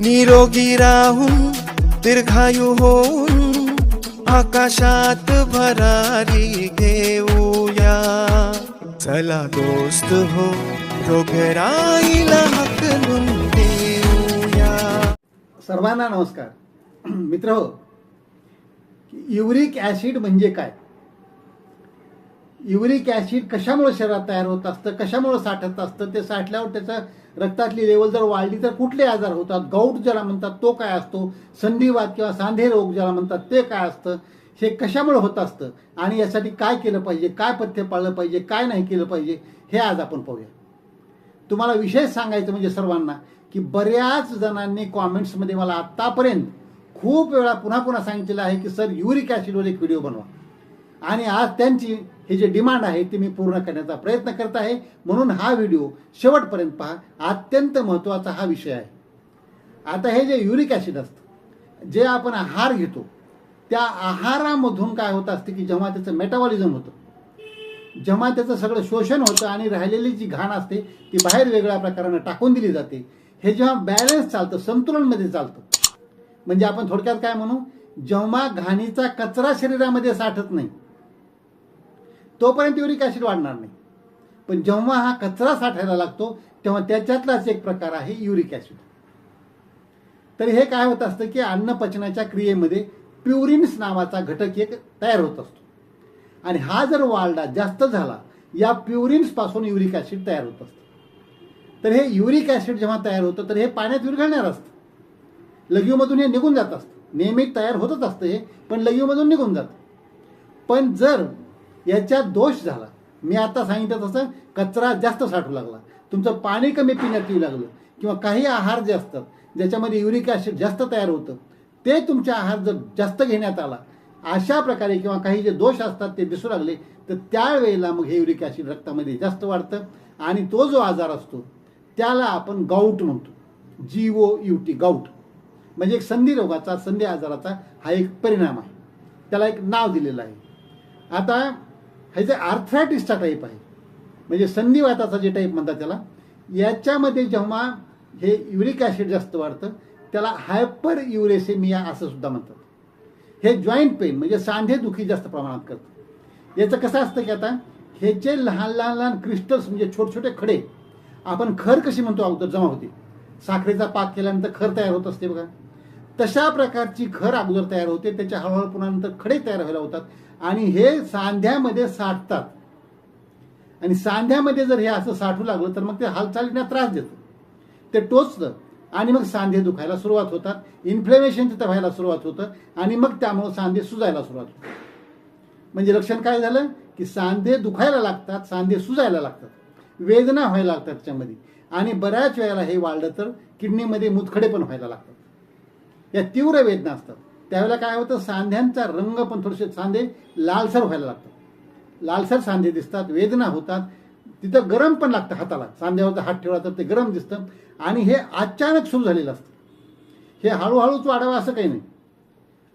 निरोगी राहून दीर्घायू होऊन आकाशात भरारी घेऊया. चला दोस्त हो रोगराईला हकलून देऊया. सर्वांना नमस्कार. मित्र हो युरिक ॲसिड म्हणजे काय? युरिक ॲसिड कशामुळे शरीरात तयार होत असतं? कशामुळे साठत असतं? ते साठल्यावर त्याचं रक्तातली लेवल जर वाढली तर कुठले आजार होतात? गौट ज्याला म्हणतात तो काय असतो? संधिवात किंवा सांधे रोग ज्याला म्हणतात ते काय असतं? हे कशामुळे होत असतं? आणि यासाठी काय केलं पाहिजे? काय पथ्य पाळलं पाहिजे? काय नाही केलं पाहिजे? हे आज आपण पाहूया. तुम्हाला विशेष सांगायचं म्हणजे सर्वांना की बऱ्याच जणांनी कॉमेंट्समध्ये मला आत्तापर्यंत खूप वेळा पुन्हा पुन्हा सांगितलेलं आहे की सर युरिक ॲसिडवर एक व्हिडिओ बनवा. आणि आज त्यांची ही जे डिमांड आहे ती मी पूर्ण करण्याचा प्रयत्न करत आहे. म्हणून हा व्हिडिओ शेवटपर्यंत पहा. अत्यंत महत्त्वाचा हा विषय आहे. आता हे जे युरिक ॲसिड असतं जे आपण आहार घेतो त्या आहारामधून काय होत असते की जेव्हा त्याचं मेटाबॉलिझम होतं जेव्हा त्याचं सगळं शोषण होतं आणि राहिलेली जी घाण असते ती बाहेर वेगळ्या प्रकारानं टाकून दिली जाते हे जेव्हा बॅलन्स चालतं संतुलनमध्ये चालतं. म्हणजे आपण थोडक्यात काय म्हणू? जेव्हा घाणीचा कचरा शरीरामध्ये साठत नाही तोपर्यंत युरिक ॲसिड वाढणार नाही. पण जेव्हा हा कचरा साठायला लागतो तेव्हा त्याच्यातलाच एक प्रकार आहे युरिक ॲसिड. तर हे काय होत असतं की अन्न पचनाच्या क्रियेमध्ये प्युरिन्स नावाचा घटक एक तयार होत असतो. आणि हा जर वाढला जास्त झाला या प्युरिन्सपासून युरिक ॲसिड तयार होत असतं. तर हे युरिक ॲसिड जेव्हा तयार होतं तर हे पाण्यात विरघळणार असतं. लघवीमधून हे निघून जात असतं. नेहमी तयार होतच असतं हे पण लघवीमधून निघून जातं. पण जर याच्यात दोष झाला. मी आता सांगितलं तसं कचरा जास्त साठू लागला. तुमचं पाणी कमी पिण्यात येऊ लागलं. किंवा काही आहार जे असतात ज्याच्यामध्ये युरिक ॲसिड जास्त तयार होतं ते तुमच्या आहार जर जास्त घेण्यात आला अशा प्रकारे किंवा काही जे दोष असतात ते दिसू लागले तर त्यावेळेला मग हे युरिक ॲसिड रक्तामध्ये जास्त वाढतं आणि तो जो आजार असतो त्याला आपण गाऊट म्हणतो. G O U T gout म्हणजे एक संधी रोगाचा संधी आजाराचा हा एक परिणाम आहे. त्याला एक नाव दिलेलं आहे. आता ह्याचे आर्थरायटिसचा टाईप आहे. म्हणजे संधिवाताचा जे टाईप म्हणतात त्याला याच्यामध्ये जेव्हा हे युरिक ॲसिड जास्त वाढतं त्याला हायपर युरेसेमिया असं सुद्धा म्हणतात. हे जॉईंट पेन म्हणजे सांधेदुखी जास्त प्रमाणात करतं. याचं कसं असतं की आता ह्याचे लहान लहान लहान क्रिस्टल्स म्हणजे छोटे छोटे खडे आपण खर कशी म्हणतो अगोदर जमा होते. साखरेचा पाक केल्यानंतर खर तयार होत असते बघा. तशा प्रकारची घर अगोदर तयार होते त्याच्या हळूहळू पुन्हा नंतर खडे तयार व्हायला होतात. आणि हे सांध्यामध्ये साठतात. आणि सांध्यामध्ये जर हे असं साठू लागलं तर मग ते हालचालींना त्रास देतं. ते टोचतं. आणि मग सांधे दुखायला सुरुवात होतात. इन्फ्लेमेशन तिथं व्हायला सुरुवात होतं. आणि मग त्यामुळं सांधे सुजायला सुरुवात होते म्हणजे लक्षण काय झालं? की सांधे दुखायला लागतात सांधे सुजायला लागतात. वेदना व्हायला लागतात त्याच्यामध्ये. आणि बऱ्याच वेळेला हे वाढलं तर किडनीमध्ये मुतखडे पण व्हायला लागतात. या तीव्र वेदना असतात. त्यावेळेला काय होतं? सांध्यांचा रंग पण थोडेसे सांधे लालसर व्हायला लागतात. लालसर सांधे दिसतात वेदना होतात. तिथं गरम पण लागतं हाताला. सांध्यावर हात ठेवला तर ते गरम दिसतं. आणि हे अचानक सुरू झालेलं असतं. हे हळूहळूच वाढावं असं काही नाही.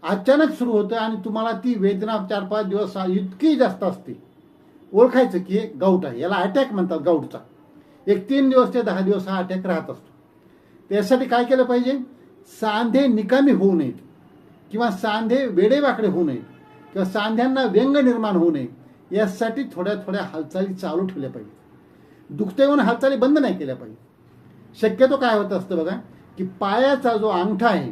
अचानक सुरू होतं आणि तुम्हाला ती वेदना चार पाच दिवस इतकी जास्त असते. ओळखायचं की हे गाऊट आहे. याला अटॅक म्हणतात गाऊटचा एक तीन दिवस ते दहा दिवस हा अटॅक राहत असतो. त्यासाठी काय केलं पाहिजे? सांधे निकामी होऊ नयेत. किंवा सांधे वेडेवाकडे होऊ नयेत. किंवा सांध्यांना व्यंग निर्माण होऊ नये. यासाठी थोड्या थोड्या हालचाली चालू ठेवल्या पाहिजेत. दुखते होऊन हालचाली बंद नाही केल्या पाहिजे शक्यतो काय होत असतं बघा की पायाचा जो अंगठा आहे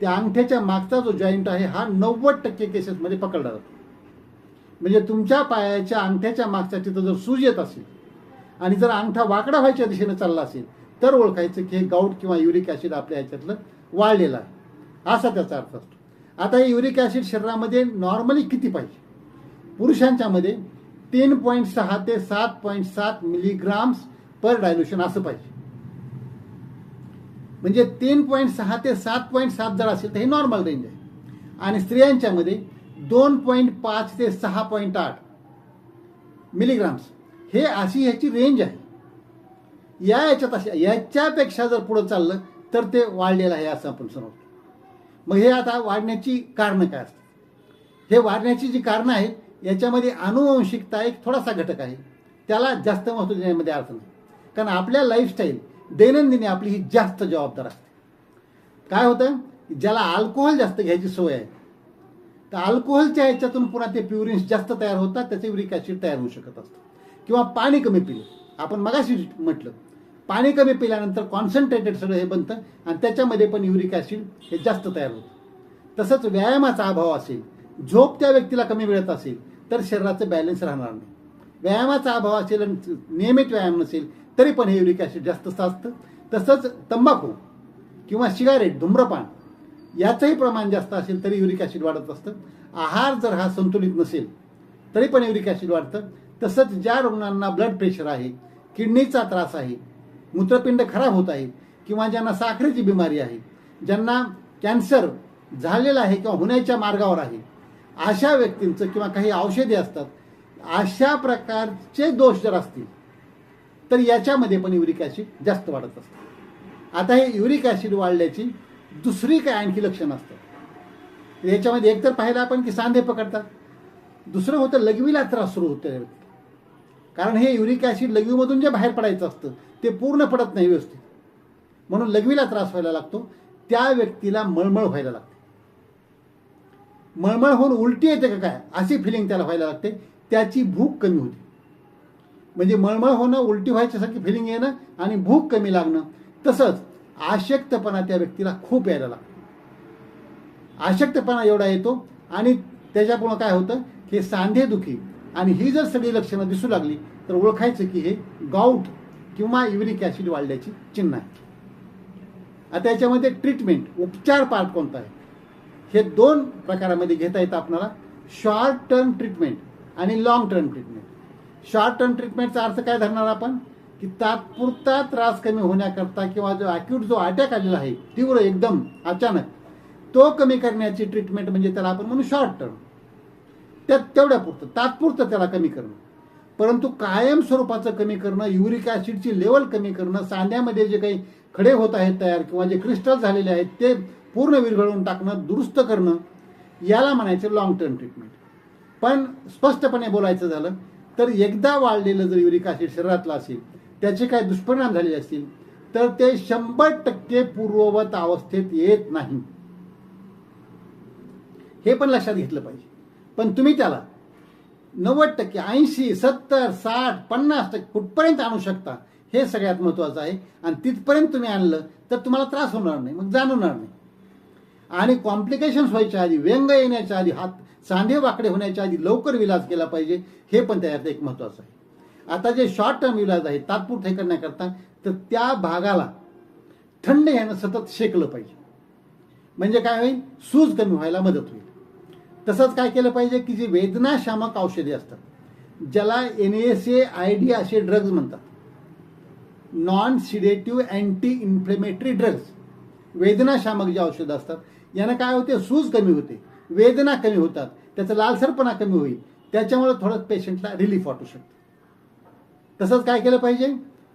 त्या अंगठ्याच्या मागचा जो जॉईंट आहे हा नव्वद टक्के केसेसमध्ये पकडला जातो. म्हणजे तुमच्या पायाच्या अंगठ्याच्या मागच्या तिथं जर सूज येत असेल आणि जर अंगठा वाकडा व्हायच्या दिशेने चालला असेल तर ओळखायचं की हे गाऊट किंवा युरिक ॲसिड आपल्या ह्याच्यातलं वाढलेला आहे. असा त्याचा अर्थ असतो. आता हे युरिक ॲसिड शरीरामध्ये नॉर्मली किती पाहिजे? पुरुषांच्यामध्ये तीन पॉईंट सहा ते सात पॉईंट सात मिलीग्राम्स पर डायल्युशन असं पाहिजे. म्हणजे तीन पॉईंट सहा ते सात पॉईंट सात जर असेल तर हे नॉर्मल रेंज आहे. आणि स्त्रियांच्यामध्ये दोन पॉईंट पाच ते सहा पॉईंट आठ मिलीग्राम्स हे अशी ह्याची रेंज आहे. या याच्यात अशा याच्यापेक्षा जर पुढं चाललं तर ते वाढलेलं आहे असं आपण समजतो. मग हे आता वाढण्याची कारणं काय असतात? हे वाढण्याची जी कारणं आहेत याच्यामध्ये अनुवंशिकता एक थोडासा घटक आहे. त्याला जास्त महत्त्व देण्यामध्ये अर्थ नाही. कारण आपल्या लाईफस्टाईल दैनंदिनी आपली ही जास्त जबाबदार असते. काय होतं? ज्याला अल्कोहोल जास्त घ्यायची सोय आहे तर अल्कोहोलच्या ह्याच्यातून पुन्हा ते प्युरिन्स जास्त तयार होतात त्याचे युरिक ॲसिड तयार होऊ शकत असतं. किंवा पाणी कमी पिलं. आपण मगाशी म्हटलं पाणी कमी पिल्यानंतर कॉन्सन्ट्रेटेड सगळं हे बनतं आणि त्याच्यामध्ये पण युरिक ॲसिड हे जास्त तयार होतं. तसंच व्यायामाचा अभाव असेल झोप त्या व्यक्तीला कमी मिळत असेल तर शरीराचं बॅलन्स राहणार नाही. व्यायामाचा अभाव असेल आणि नियमित व्यायाम नसेल तरी पण हे युरिक ॲसिड जास्त असतं तसंच तंबाखू किंवा सिगारेट धूम्रपान याचंही प्रमाण जास्त असेल तरी युरिक ॲसिड वाढत असतं. आहार जर हा संतुलित नसेल तरी पण युरिक ॲसिड वाढतं. तसंच ज्या रुग्णांना ब्लड प्रेशर आहे किडनीचा त्रास आहे मूत्रपिंड खराब होत आहे किंवा ज्यांना साखरेची बिमारी आहे ज्यांना कॅन्सर झालेला आहे किंवा होण्याच्या मार्गावर आहे अशा व्यक्तींचं किंवा काही औषधे असतात अशा प्रकारचे दोष जर असतील तर याच्यामध्ये पण युरिक ॲसिड जास्त वाढत असतं. आता हे युरिक ॲसिड वाढल्याची दुसरी काय आणखी लक्षणं असतात? याच्यामध्ये एकतर पाहिलं आपण की सांधे पकडतात. दुसरं होतं लघवीला त्रास सुरू होतो कारण हे युरिक ॲसिड लघवीमधून जे बाहेर पडायचं असतं ते पूर्ण पडत नाही व्यवस्थित. म्हणून लघवीला त्रास व्हायला लागतो त्या व्यक्तीला मळमळ व्हायला लागते. मळमळ होऊन उलटी येते का काय? अशी फिलिंग त्याला व्हायला लागते त्याची भूक कमी होते. म्हणजे मळमळ होणं उलटी व्हायच्यासारखी फिलिंग येणं आणि भूक कमी लागणं तसंच आशक्तपणा त्या व्यक्तीला खूप यायला लागतो. आशक्तपणा एवढा येतो आणि त्याच्यापुढं काय होतं की सांधेदुखी आणि ही जर सगळी लक्षणं दिसू लागली तर ओळखायचं की हे गाऊट किंवा युरिक ॲसिड वाढल्याची चिन्ह आहे. आता याच्यामध्ये ट्रीटमेंट उपचार पार्ट कोणता आहे? हे दोन प्रकारामध्ये घेता येतं आपल्याला शॉर्ट टर्म ट्रीटमेंट आणि long term treatment short term ट्रीटमेंटचा अर्थ काय धरणार आपण? की तात्पुरता त्रास कमी होण्याकरता किंवा जो अॅक्यूट जो अटॅक आलेला आहे तीव्र एकदम अचानक तो कमी करण्याची ट्रीटमेंट म्हणजे त्याला आपण म्हणू शॉर्ट टर्म त्यात तेवढ्या पुरतं. तात्पुरतं त्याला कमी करणं. परंतु कायम स्वरूपाचं कमी करणं युरिक ॲसिडची लेवल कमी करणं सांध्यामध्ये जे काही खडे होत आहेत तयार किंवा जे क्रिस्टल झालेले आहेत ते पूर्ण विरघळून टाकणं दुरुस्त करणं याला म्हणायचं लॉंग टर्म ट्रीटमेंट पण स्पष्टपणे बोलायचं झालं तर एकदा वाढलेलं जर युरिक ॲसिड शरीरातलं असेल त्याचे काय दुष्परिणाम झालेले असतील तर ते शंभर टक्के पूर्ववत अवस्थेत येत नाही. हे पण लक्षात घेतलं पाहिजे. पण तुम्ही त्याला नव्वद टक्के ऐंशी सत्तर साठ पन्नास टक्के कुठपर्यंत आणू शकता हे सगळ्यात महत्वाचं आहे. आणि तिथपर्यंत तुम्ही आणलं तर तुम्हाला त्रास होणार नाही मग जाणवणार नाही. आणि कॉम्प्लिकेशन्स व्हायच्या आधी व्यंग येण्याच्या आधी हात सांधे वाकडे होण्याच्या आधी लवकर विलाज केला पाहिजे हे पण त्याच्यात एक महत्वाचं आहे. आता जे शॉर्ट टर्म इलाज आहे तात्पुरते हे करण्याकरता तर त्या भागाला थंड यानं सतत शेकलं पाहिजे. म्हणजे काय होईल? सूज कमी व्हायला मदत होईल. तसंच काय केलं पाहिजे की जी वेदनाशामक औषधे असतात ज्याला N S A I D असे ड्रग्ज म्हणतात. Non sedative anti inflammatory drugs वेदनाशामक जे औषधं असतात यानं काय होते? सूज कमी होते वेदना कमी होतात त्याचा लालसरपणा कमी होईल त्याच्यामुळे थोडं पेशंटला रिलीफ वाटू शकतं. तसंच काय केलं पाहिजे?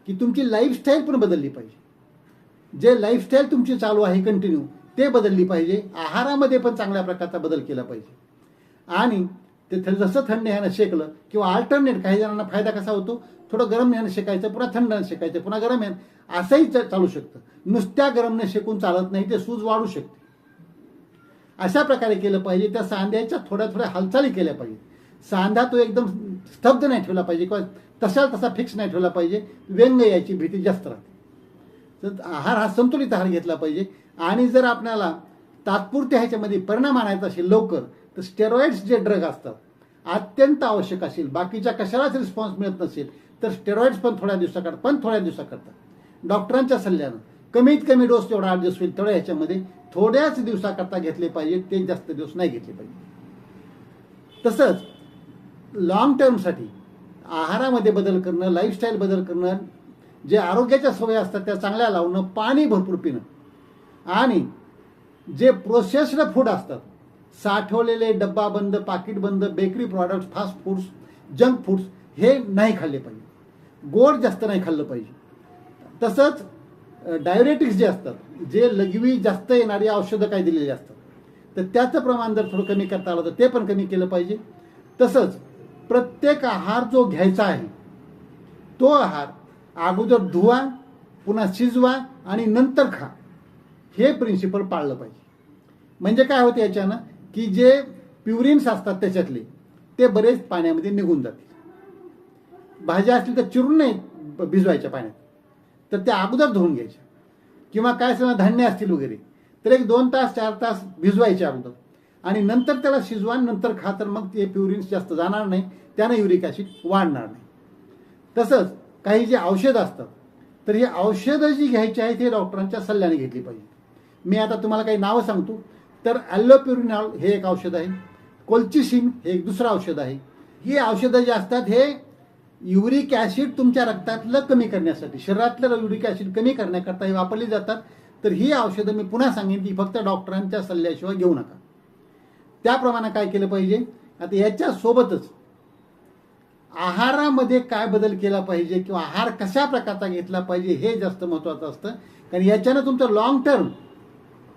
की तुमची लाईफस्टाईल पण बदलली पाहिजे. जे लाईफस्टाईल तुमची चालू आहे कंटिन्यू ते बदलली पाहिजे. आहारामध्ये पण चांगल्या प्रकारचा बदल केला पाहिजे. आणि ते थ- जसं थंड ह्यानं शेकलं किंवा अल्टरनेट काही जणांना फायदा कसा होतो? थोडं गरम ह्यानं शेकायचं पुन्हा थंड ह्यानं शेकायचं पुन्हा गरम ह्यानं असंही च- चालू शकतं. नुसत्या गरमने शेकून चालत नाही ते सूज वाढू शकते. अशा प्रकारे केलं पाहिजे. त्या सांध्याच्या थोड्या थोड्या हालचाली केल्या पाहिजे. सांधा तो एकदम स्तब्ध नाही ठेवला पाहिजे किंवा तसा तसा फिक्स नाही ठेवला पाहिजे. व्यंग यायची भीती जास्त राहते. तर आहार हा संतुलित आहार घेतला पाहिजे. आणि जर आपल्याला तात्पुरत्या ह्याच्यामध्ये परिणाम आणायचा असेल लवकर तर स्टेरॉइड्स जे ड्रग असतात अत्यंत आवश्यक असेल. बाकीच्या कशालाच रिस्पॉन्स मिळत नसेल तर स्टेरॉइड्स पण थोड्या दिवसाकरता पण थोड्या दिवसाकरता. डॉक्टरांच्या सल्ल्यानं कमीत कमी डोस जेवढा ॲडजस्ट होईल तेवढ्या ह्याच्यामध्ये थोड्याच दिवसाकरता घेतले पाहिजे ते जास्त दिवस नाही घेतले पाहिजे. तसंच लॉंग टर्मसाठी आहारामध्ये बदल करणं लाईफस्टाईल बदल करणं जे आरोग्याच्या सवयी असतात त्या चांगल्या लावणं पाणी भरपूर पिणं. आणि जे प्रोसेस्ड फूड असतात साठवलेले डब्बा बंद पाकिट बंद bakery products fast foods junk foods हे नाही खाल्ले पाहिजे. गोड जास्त नाही खाल्लं पाहिजे. तसंच डायरेटिक्स जे असतात जे लघवी जास्त येणारी औषधं काय दिलेली असतात तर त्याचं प्रमाण जर थोडं कमी करता आलं तर ते पण कमी केलं पाहिजे. तसंच प्रत्येक आहार जो घ्यायचा आहे तो आहार अगोदर धुवा पुन्हा शिजवा आणि नंतर खा. हे प्रिन्सिपल पाळलं पाहिजे. म्हणजे काय होतं याच्यानं? की जे प्युरिन्स असतात त्याच्यातले ते बरेच पाण्यामध्ये निघून जातील. भाज्या असतील तर चिरून नाही भिजवायच्या पाण्यात. तर त्या अगोदर धुवून घ्यायच्या. किंवा काय समजा धान्य असतील वगैरे तर एक दोन तास चार तास भिजवायचे अगोदर. आणि नंतर त्याला शिजवा नंतर खा तर मग ते प्युरिन्स जास्त जाणार नाही त्यानं युरिक ॲसिड वाढणार नाही. तसंच काही जे औषधं असतात तर ही औषधं जी घ्यायची आहेत हे डॉक्टरांच्या सल्ल्याने घेतली पाहिजे. मी आता तुम्हाला काही नावं सांगतो. तर ॲलोप्युरिनॉल हे एक औषध आहे. कोल्चिसिन हे एक दुसरं औषध आहे. ही औषधं जी असतात हे युरिक ॲसिड तुमच्या रक्तातलं कमी करण्यासाठी शरीरातलं युरिक ॲसिड कमी करण्याकरता हे वापरली जातात. तर ही औषधं मी पुन्हा सांगेन की फक्त डॉक्टरांच्या सल्ल्याशिवाय घेऊ नका. त्याप्रमाणे काय केलं पाहिजे? आता याच्यासोबतच आहारामध्ये काय बदल केला पाहिजे किंवा आहार कशा प्रकारचा घेतला पाहिजे हे जास्त महत्वाचं असतं. कारण याच्यानं तुमचं लॉंग टर्म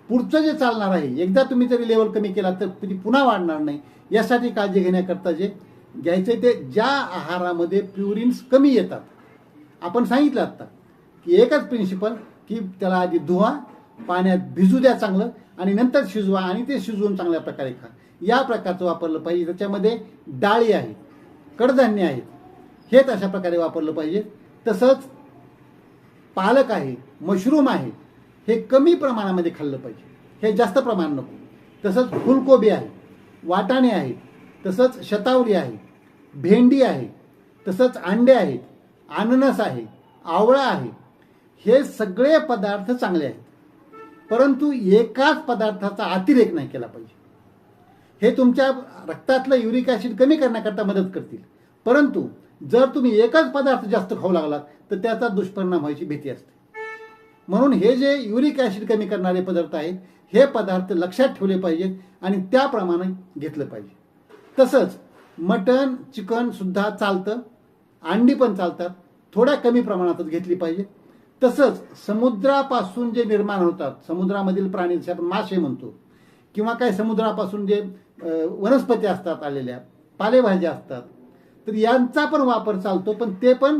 पुढचं जे चालणार आहे एकदा तुम्ही जरी लेवल कमी केला तर ती पुन्हा वाढणार नाही. यासाठी काळजी घेण्याकरता जे घ्यायचं ते ज्या आहारामध्ये प्युरिन्स कमी येतात. आपण सांगितलं आत्ता की एकच प्रिन्सिपल की त्याला आधी धुवा पाण्यात भिजू द्या चांगलं आणि नंतर शिजवा आणि ते शिजवून चांगल्या प्रकारे खा. या प्रकारचं वापरलं पाहिजे. त्याच्यामध्ये डाळी आहे. कडधान्य आहेत. हे तशा प्रकारे वापरलं पाहिजे. तसंच पालक आहे मशरूम आहे हे कमी प्रमाणामध्ये खाल्लं पाहिजे. हे जास्त प्रमाण नको. तसंच फुलकोबी आहे वाटाणे आहेत तसंच शतावरी आहे भेंडी आहे तसंच अंडे आहेत अननस आहे आवळा आहे. हे सगळे पदार्थ चांगले आहेत. परंतु एकाच पदार्थाचा अतिरेक नाही केला पाहिजे. हे तुमच्या रक्तातलं युरिक ॲसिड कमी करण्याकरता मदत करतील. परंतु जर तुम्ही एकच पदार्थ जास्त खाऊ लागलात तर त्याचा दुष्परिणाम व्हायची भीती असते. म्हणून हे जे युरिक ॲसिड कमी करणारे पदार्थ आहेत हे पदार्थ लक्षात ठेवले पाहिजेत आणि त्याप्रमाणे घेतलं पाहिजे. तसंच मटण चिकनसुद्धा चालतं अंडी पण चालतात थोड्या कमी प्रमाणातच घेतली पाहिजे. तसंच समुद्रापासून जे निर्माण होतात समुद्रामधील प्राणी जसे आपण मासे म्हणतो किंवा काही समुद्रापासून जे वनस्पती असतात आलेल्या पालेभाज्या असतात. तर यांचा पण वापर चालतो पण ते पण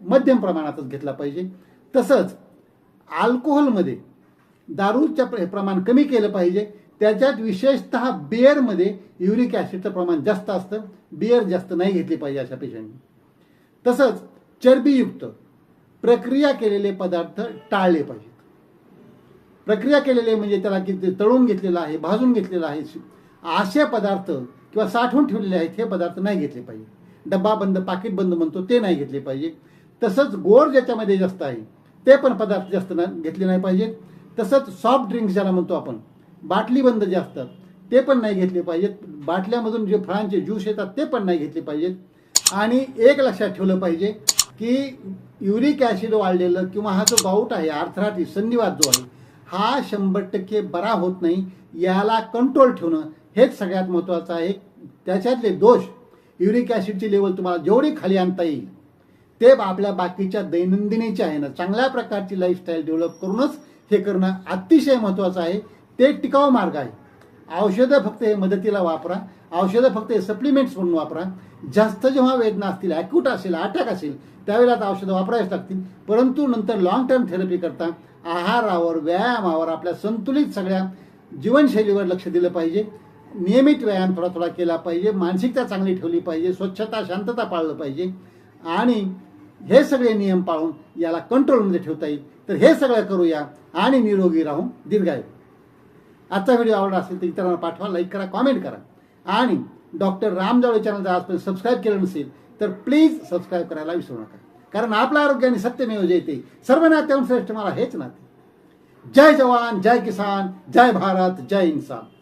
मध्यम प्रमाणातच घेतला पाहिजे. तसंच अल्कोहोलमध्ये दारूच्या प्र- प्रमाण कमी केलं पाहिजे. त्याच्यात विशेषतः बिअरमध्ये युरिक ॲसिडचं प्रमाण जास्त असतं. बिअर जास्त नाही घेतली पाहिजे अशा पेशंटनी. तसंच चरबीयुक्त प्रक्रिया केलेले पदार्थ टाळले पाहिजेत. प्रक्रिया केलेले म्हणजे त्याला किती तळून घेतलेलं आहे भाजून घेतलेलं आहे असे पदार्थ किंवा साठवून ठेवलेले आहेत हे पदार्थ नाही घेतले पाहिजे. डब्बा बंद पाकिट बंद म्हणतो ते नाही घेतले पाहिजे. तसंच गोड ज्याच्यामध्ये जास्त आहे ते पण पदार्थ जास्त ना- घेतले नाही पाहिजेत. तसंच सॉफ्ट ड्रिंक्स ज्याला म्हणतो आपण बाटली बंद जे असतात ते पण नाही घेतले पाहिजेत. बाटल्यामधून जे फळांचे ज्यूस येतात ते पण नाही घेतले पाहिजेत. आणि एक लक्षात ठेवलं पाहिजे की युरिक ॲसिड वाढलेलं किंवा हा जो गाऊट आहे आर्थराटी संधिवात जो आहे हा शंभर टक्के बरा होत नाही याला कंट्रोल ठेवणं हेच सगळ्यात महत्त्वाचं आहे. त्याच्यातले दोष युरिक ॲसिडची लेवल तुम्हाला जेवढी खाली आणता येईल ते आपल्या बाकीच्या दैनंदिनीच्या आहे ना चांगल्या प्रकारची लाईफस्टाईल डेव्हलप करूनच हे करणं अतिशय महत्त्वाचं आहे. ते टिकाऊ मार्ग आहे. औषधं फक्त हे मदतीला वापरा. औषधं फक्त हे सप्लिमेंट्स म्हणून वापरा. जास्त जेव्हा वेदना असतील ॲक्यूट असेल अटॅक असेल त्यावेळेला आता औषधं वापरावीच लागतील. परंतु नंतर लॉंग टर्म थेरपी करता आहारावर व्यायामावर आपल्या संतुलित सगळ्या जीवनशैलीवर लक्ष दिलं पाहिजे. नियमित व्यायाम थोडा थोडा केला पाहिजे मानसिकता चांगली ठेवली पाहिजे स्वच्छता शांतता पाळलं पाहिजे आणि हे सगळे नियम पाळून याला कंट्रोलमध्ये ठेवता येईल. तर हे सगळं करूया आणि निरोगी राहून दीर्घायू. आजचा व्हिडिओ आवडला असेल तर इतरांना पाठवा लाईक करा कॉमेंट करा. आणि डॉक्टर राम जावळे चॅनल जर आजपर्यंत सबस्क्राईब केलं नसेल तर प्लीज सबस्क्राईब करायला विसरू नका. कारण आपलं आरोग्याने सत्यमेव जयते सर्व नात्याहून श्रेष्ठ मला हेच नाते. जय जवान जय किसान जय भारत जय इन्सान